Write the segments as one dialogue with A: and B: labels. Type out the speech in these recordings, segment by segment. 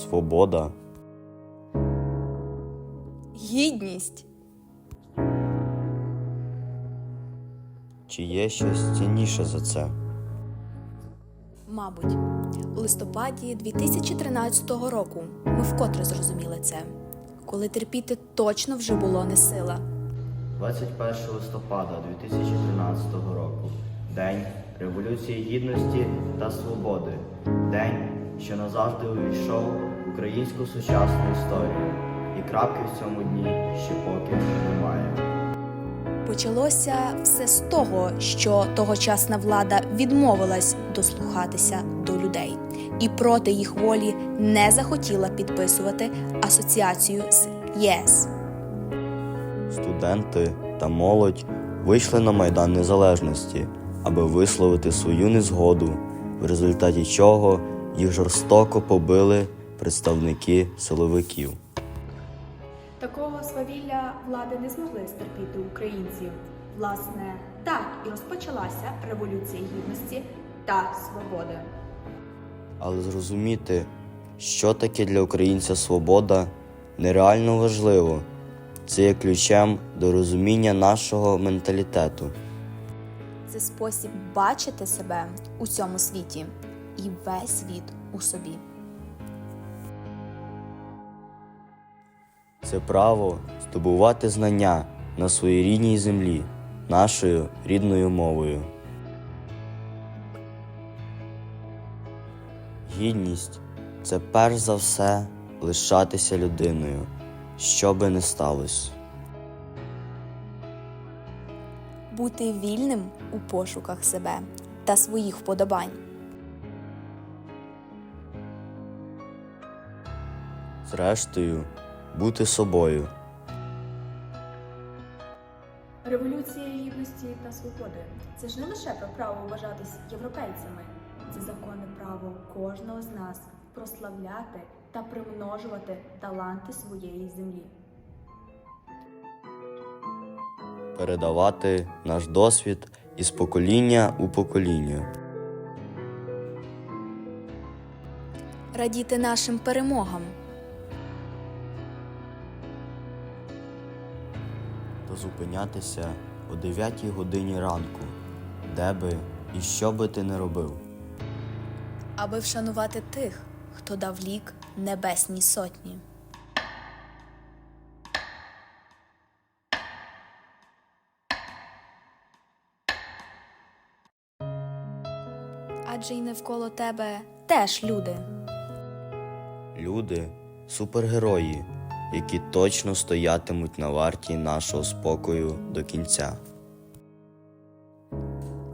A: свобода,
B: Гідність.
A: чи є щось цінніше за це?
B: Мабуть, у листопаді 2013 року ми вкотре зрозуміли це, коли терпіти точно вже було не сила.
C: 21 листопада 2013 року День Революції Гідності та Свободи. День, що назавжди увійшов українську сучасну історію. І крапки в цьому дні ще поки немає.
B: Почалося все з того, що тогочасна влада відмовилась дослухатися до людей і проти їх волі не захотіла підписувати асоціацію з ЄС.
A: Студенти та молодь вийшли на Майдан Незалежності, аби висловити свою незгоду, в результаті чого їх жорстоко побили представники силовиків.
D: Такого свавілля влади не змогли стерпіти українці. Власне, так і розпочалася революція гідності та свободи.
A: Але зрозуміти, що таке для українця свобода, нереально важливо. Це є ключем до розуміння нашого менталітету.
B: Це спосіб бачити себе у цьому світі і весь світ у собі.
A: Це право здобувати знання на своїй рідній землі, нашою рідною мовою. Гідність це перш за все лишатися людиною, що би не сталося.
B: Бути вільним у пошуках себе та своїх вподобань.
A: Зрештою, бути собою.
D: Революція гідності та свободи це ж не лише про право вважатись європейцями, це законне право кожного з нас прославляти та примножувати таланти своєї землі.
A: передавати наш досвід із покоління у покоління.
B: Радіти нашим перемогам.
A: Зупинятися о 9 годині ранку, де би і що би ти не робив.
B: аби вшанувати тих, хто дав лік небесній сотні. Адже й навколо тебе теж люди.
A: Люди супергерої, які точно стоятимуть на варті нашого спокою до кінця.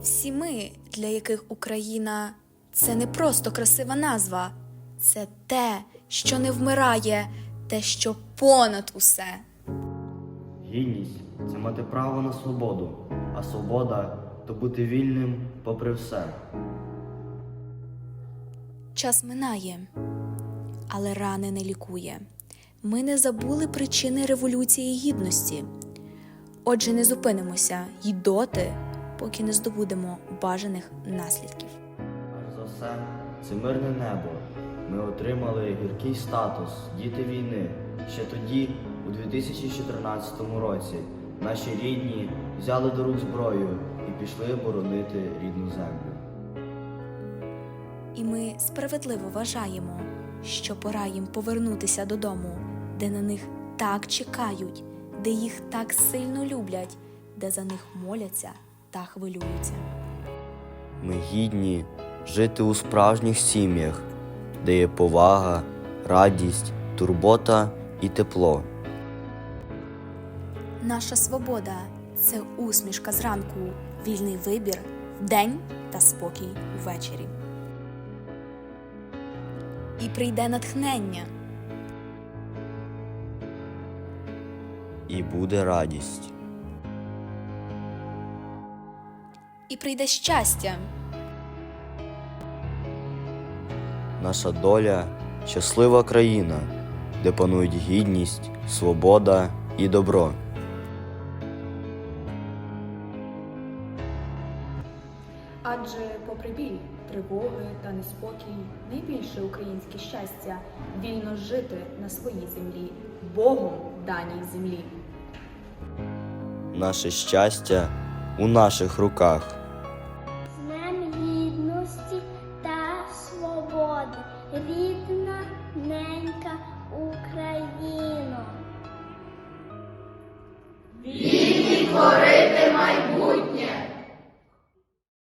B: Всі ми, для яких Україна це не просто красива назва, це те, що не вмирає, те, що понад усе.
C: Гідність це мати право на свободу, а свобода то бути вільним попри все.
B: Час минає, але рани не лікує. Ми не забули причини революції гідності. Отже, не зупинимося й доти, поки не здобудемо бажаних наслідків.
C: Перш за все, це мирне небо. Ми отримали гіркий статус діти війни. Ще тоді, у 2014 році, наші рідні взяли до рук зброю і пішли боронити рідну землю.
B: І ми справедливо вважаємо, що пора їм повернутися додому, де на них так чекають, де їх так сильно люблять, де за них моляться та хвилюються.
A: Ми гідні жити у справжніх сім'ях, де є повага, радість, турбота і тепло.
B: Наша свобода це усмішка зранку, вільний вибір, день та спокій ввечері. І прийде натхнення,
A: І буде радість.
B: і прийде щастя,
A: Наша доля щаслива країна, де панують гідність, свобода і добро.
D: Адже, попри біль,
B: тривоги та неспокій найбільше українське щастя вільно жити на своїй землі, Богом даній землі.
A: Наше щастя у наших руках.
E: Днем гідності та свободи, рідна ненька Україно.
F: Вільні твори